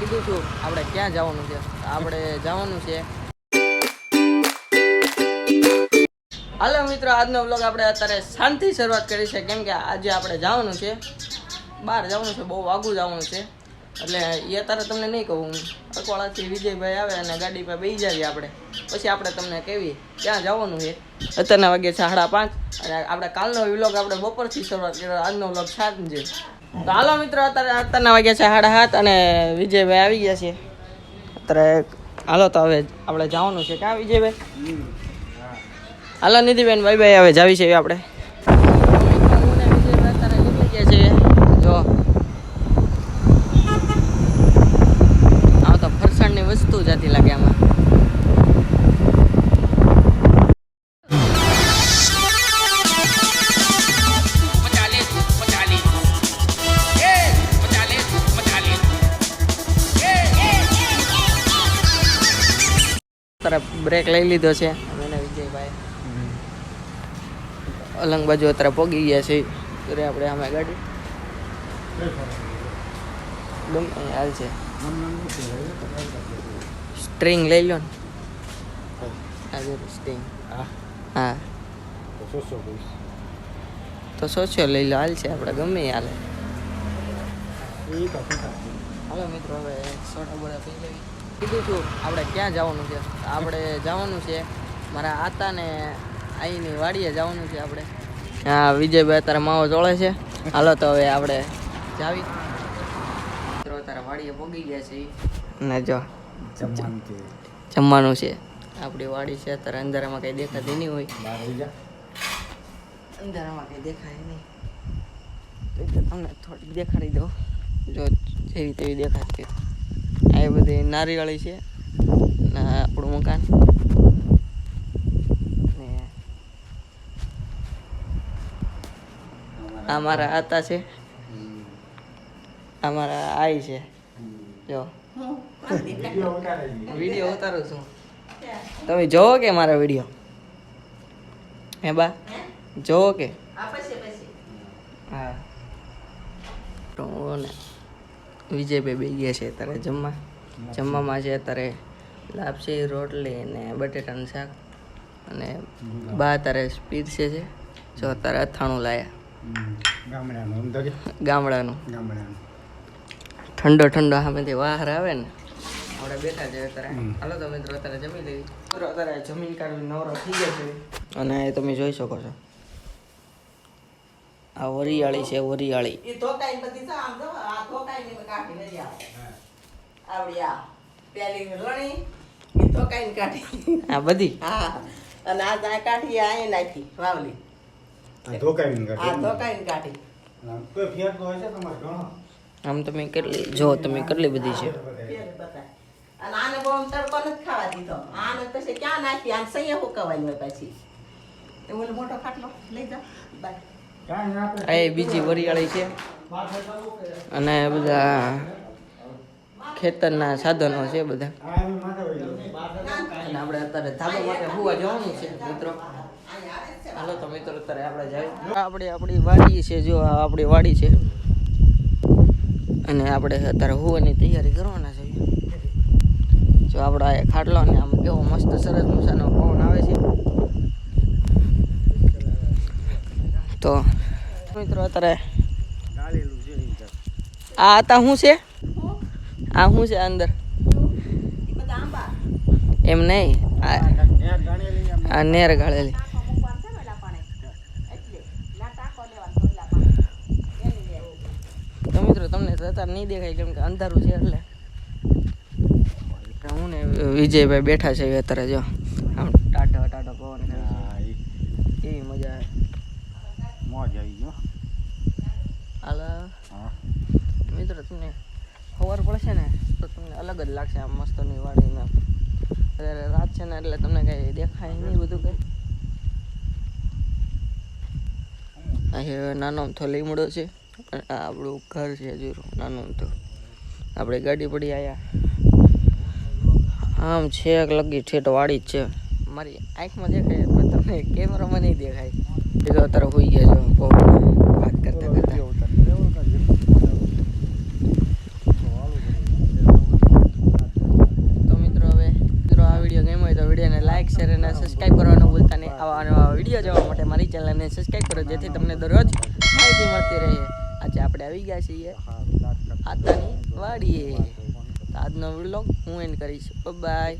કીધું છું આપણે ક્યાં જવાનું છે? આપણે જવાનું છે. હાલો મિત્રો, આજનો બ્લોગ આપણે અત્યારે શાંતિ શરૂઆત કરી છે. કેમ કે આજે આપણે જવાનું છે. બહાર જવાનું છે, બહુ વાગું જવાનું છે. એટલે એ અત્યારે તમને નહીં કહું અકવાળાથી વિજયભાઈ આવે અને ગાડી પર બેસી જાવીએ આપણે. પછી આપણે તમને કેવી ક્યાં જવાનું છે? અત્યારના વાગે સાડા પાંચ. અને આપણે કાલનો વ્લોગ આપણે બપોરથી શરૂઆત કર્યો. આજનો વ્લોગ સાંજે. તો હાલો મિત્રો, અત્યારે અત્યારના વાગ્યા છે સાડા સાત અને વિજયભાઈ આવી ગયા છે. અત્યારે હાલો તો હવે આપણે જવાનું છે. ક્યાં વિજયભાઈ? હાલો, નિધિબેન ભાઈ ભાઈ હવે જાવી છે આપણે. અત્યારે બ્રેક લઈ લીધો છે. અમે વિજયભાઈ અલંગ બાજુ અત્યારે પોગી ગયા છે. ત્યારે આપણે અમે ગાડી ગમે હાલ છે. સ્ટ્રિંગ લઈ લો ને. આજે સ્ટ્રિંગ હા. તો સોચ્યો લઈ લો હાલ છે આપણે ગમે એ હાલે. હાલો મિત્રો હવે સોડા બોડા પી લેવી. કીધું છું આપણે ક્યાં જવાનું છે? આપણે જવાનું છે મારા આતા ને આઈની વાડીએ જવાનું છે આપણે. હા વિજયભાઈ અત્યારે માવો ચોળે છે. હાલો તો હવે આપણે જાવી. મિત્રો અત્યારે વાડીએ પોગી ગયા છે. ને જો. જમવાનું છે. આપણી વાડી છે અત્યારે અંધારામાં કઈ દેખાતી નહીં હોય. અંધારામાં કઈ દેખાય નહીં. તો તમને થોડીક દેખાડી દો જો જેવી તેવી દેખાતી. આ બધી નારિયેળી છે આપણું મકાન. આ મારા આતા છે. આ મારા આઈ છે. જો. વીડિયો ઉતારું છું. તમે જોવો કે મારા વીડિયો? હે બા? જોવો કે? હા. તો ને વિજયભાઈ બે ગયા છે અત્યારે જમવા. જમવામાં છે અત્યારે લાપસી રોટલી ને બટેટાનું શાક. અને બા અત્યારે પીરસે છે જો. અત્યારે અથાણું લાયા. ગામડાનું ઠંડો ઠંડો સામેથી વાહર આવે ને. આપણે બેઠા છે અત્યારે. હાલો તો મિત્રો અત્યારે જમી લેવી મિત્રો અત્યારે જમીન કાઢવી નવરો થઈ ગયા છે. અને તમે જોઈ શકો છો. આ વરિયાળી છે વરિયાળી. એ ધોકાઈ બધી છે આમ જો આ ધોકાઈ ને કાઢી લઈ આવો. આવડી આ પેલી રણી એ ધોકાઈ કાઢી. આ બધી? હા. અને આ જાય કાઢી આ એ નાખી વાવલી. આ ધોકાવીને આ કાઢે. ધોકાઈ કાઢી. આમ કોઈ ફેર તો હશે તમારે ઘણો. આમ તમે કેટલી જો તમે કેટલી બધી છે. અને આને બહુ તડકો નથી ખાવા દીધો. આને પછી ક્યાં નાખી? આને સૈયા હુકવાની હોય પછી. એ મોટો ખાટલો લઈ જા બાય. ના આ એ બીજી વરિયાળી છે. અને બધા ખેતરના સાધનો છે બધા. અને આપણે અત્યારે ધાબા જવાનું છે, મિત્રો. હાલો તો મિત્રો, અત્યારે આપણે જાય આપણે આપણી વાડી છે, જો આ આપણી વાડી છે. અને આપણે અત્યારે હોવાની તૈયારી કરવાના છે. જો આપણે ખાટલો ને આમ કેવો મસ્ત સરસ મજાનો પવન આવે છે. તો. મિત્રો અત્યારે. આ હતા શું છે? આ શું છે અંદર? એમ નહીં આ નેર ગાળેલી. તો મિત્રો તમને અત્યારે નહીં દેખાય કેમ કે અંધારું છે એટલે. હું ને વિજયભાઈ બેઠા છે અત્યારે જો આમ ટાઢો ટાઢો પવન આવે છે. હા, ઈ કેવી મજા આવે મોજ આવી ગયો હાલ. મિત્રો તમને ખબર પડશે ને તો તમને અલગ જ લાગશે આમ મસ્તની વાડીને અત્યારે રાત છે ને એટલે તમને કઈ દેખાય નહીં બધું કંઈ. અહીં નાનો અમથો લીમડો છે આ આપણું ઘર છે હજુ. નાનું તો. આપણે ગાડી પડી આવ્યા આમ છેક લગી ઠેઠ વાડી જ છે. મારી આંખમાં દેખાય પણ તમને કેમેરામાં નહીં દેખાય. એ તો અત્યારે હોઈ ગયા છું ફોન વાત કરતા કરતા. તો મિત્રો હવે મિત્રો આ વીડિયો ગમ્યો હોય તો વિડીયોને લાઇક શેર અને સબસ્ક્રાઈબ કરવાનું ભૂલતા નહીં આવા નવા વીડિયો જોવા માટે મારી ચેનલને સબસ્ક્રાઈબ કરો જેથી તમને દરરોજ માહિતી મળતી રહે. આજે આપણે આવી ગયા છીએ આતાની વાડીએ. આજનો વ્લોગ હું એન્ડ કરીશ. બાય